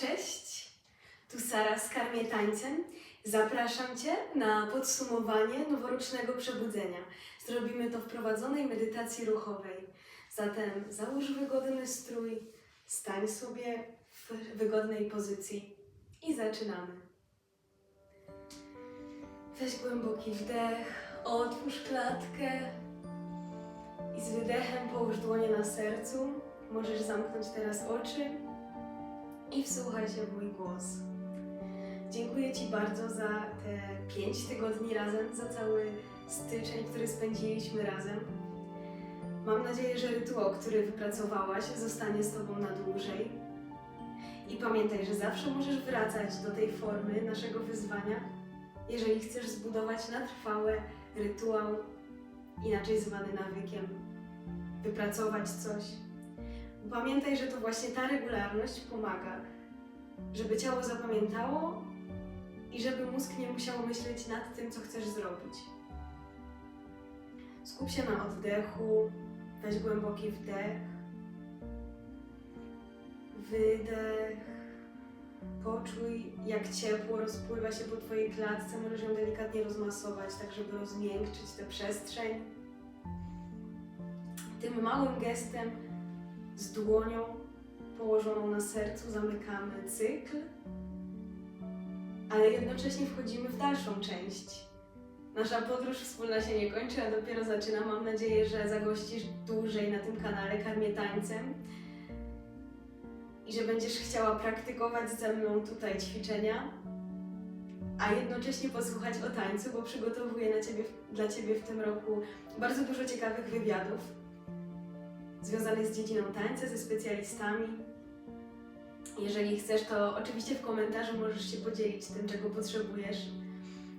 Cześć, tu Sara z Karmię Tańcem. Zapraszam Cię na podsumowanie noworocznego przebudzenia. Zrobimy to w prowadzonej medytacji ruchowej. Zatem załóż wygodny strój, stań sobie w wygodnej pozycji i zaczynamy. Weź głęboki wdech, otwórz klatkę i z wydechem połóż dłonie na sercu. Możesz zamknąć teraz oczy i wsłuchaj się w mój głos. Dziękuję Ci bardzo za te 5 tygodni razem, za cały styczeń, który spędziliśmy razem. Mam nadzieję, że rytuał, który wypracowałaś, zostanie z Tobą na dłużej. I pamiętaj, że zawsze możesz wracać do tej formy naszego wyzwania, jeżeli chcesz zbudować na trwałe rytuał, inaczej zwany nawykiem, wypracować coś. Pamiętaj, że to właśnie ta regularność pomaga, żeby ciało zapamiętało i żeby mózg nie musiał myśleć nad tym, co chcesz zrobić. Skup się na oddechu, weź głęboki wdech, wydech. Poczuj, jak ciepło rozpływa się po Twojej klatce. Możesz ją delikatnie rozmasować, tak żeby rozmiękczyć tę przestrzeń. Tym małym gestem z dłonią położoną na sercu zamykamy cykl, ale jednocześnie wchodzimy w dalszą część. Nasza podróż wspólna się nie kończy, a dopiero zaczyna. Mam nadzieję, że zagościsz dłużej na tym kanale Karmię Tańcem i że będziesz chciała praktykować ze mną tutaj ćwiczenia, a jednocześnie posłuchać o tańcu, bo przygotowuję na ciebie, dla Ciebie w tym roku bardzo dużo ciekawych wywiadów związanych z dziedziną tańca, ze specjalistami. Jeżeli chcesz, to oczywiście w komentarzu możesz się podzielić tym, czego potrzebujesz.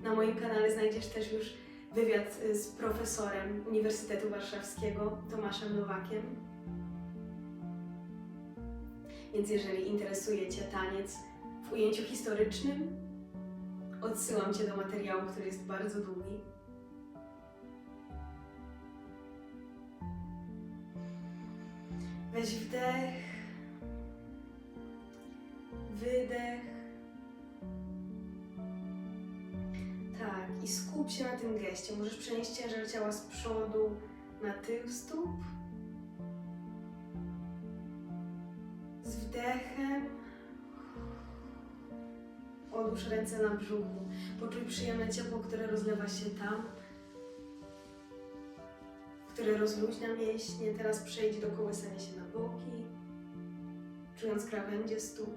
Na moim kanale znajdziesz też już wywiad z profesorem Uniwersytetu Warszawskiego, Tomaszem Nowakiem. Więc jeżeli interesuje Cię taniec w ujęciu historycznym, odsyłam Cię do materiału, który jest bardzo długi. Weź wdech, wydech. Tak, i skup się na tym geście. Możesz przenieść ciężar ciała z przodu na tył stóp. Z wdechem. Odłóż ręce na brzuchu. Poczuj przyjemne ciepło, które rozlewa się tam które rozluźnia mięśnie. Teraz przejdź do kołysania się na boki, czując krawędzie stóp.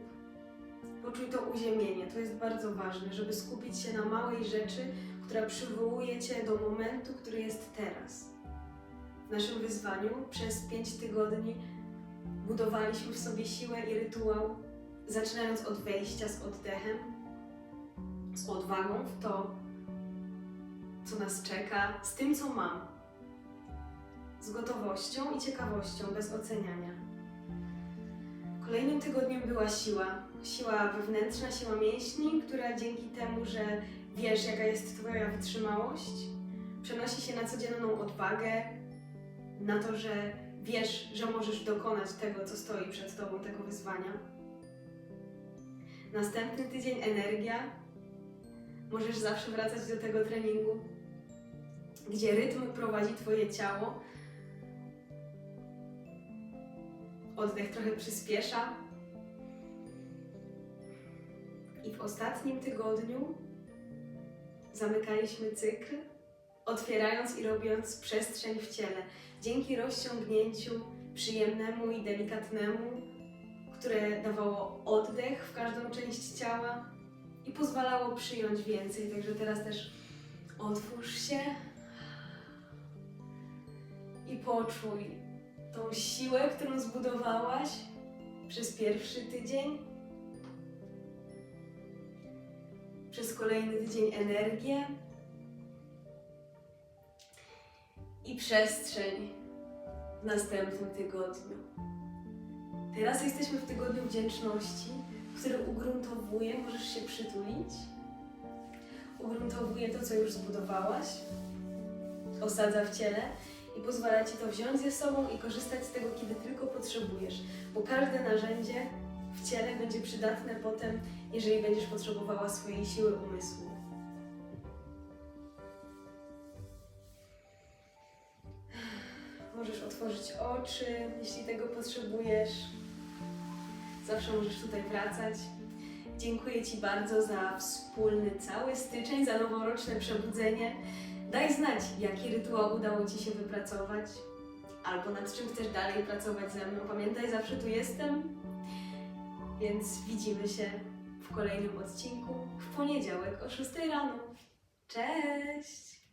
Poczuj to uziemienie, to jest bardzo ważne, żeby skupić się na małej rzeczy, która przywołuje Cię do momentu, który jest teraz. W naszym wyzwaniu przez pięć tygodni budowaliśmy w sobie siłę i rytuał, zaczynając od wejścia z oddechem, z odwagą w to, co nas czeka, z tym, co mam z gotowością i ciekawością, bez oceniania. Kolejnym tygodniem była siła. Siła wewnętrzna, siła mięśni, która dzięki temu, że wiesz, jaka jest Twoja wytrzymałość, przenosi się na codzienną odwagę, na to, że wiesz, że możesz dokonać tego, co stoi przed Tobą, tego wyzwania. Następny tydzień energia. Możesz zawsze wracać do tego treningu, gdzie rytm prowadzi Twoje ciało, Oddech trochę przyspiesza. I w ostatnim tygodniu zamykaliśmy cykl, otwierając i robiąc przestrzeń w ciele. Dzięki rozciągnięciu przyjemnemu i delikatnemu, które dawało oddech w każdą część ciała i pozwalało przyjąć więcej. Także teraz też otwórz się i poczuj tą siłę, którą zbudowałaś przez pierwszy tydzień, przez kolejny tydzień energię? I przestrzeń w następnym tygodniu. Teraz jesteśmy w tygodniu wdzięczności, który ugruntowuje, możesz się przytulić, ugruntowuje to, co już zbudowałaś, osadza w ciele i pozwala Ci to wziąć ze sobą i korzystać z tego, kiedy tylko potrzebujesz, bo każde narzędzie w ciele będzie przydatne potem, jeżeli będziesz potrzebowała swojej siły umysłu. Możesz otworzyć oczy, jeśli tego potrzebujesz. Zawsze możesz tutaj wracać. Dziękuję Ci bardzo za wspólny cały styczeń, za noworoczne przebudzenie. Daj znać, jaki rytuał udało Ci się wypracować, albo nad czym chcesz dalej pracować ze mną. Pamiętaj, zawsze tu jestem, więc widzimy się w kolejnym odcinku w poniedziałek o 6 rano. Cześć!